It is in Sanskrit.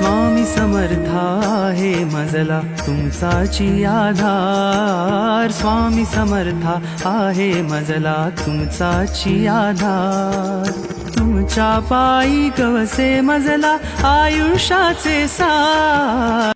स्वामी समर्था आहे मजला तुमचाची आधार. स्वामी समर्था आहे मजला तुमचाची आधार. तुमच्या पायी कवसे मजला आयुष्याचे सार.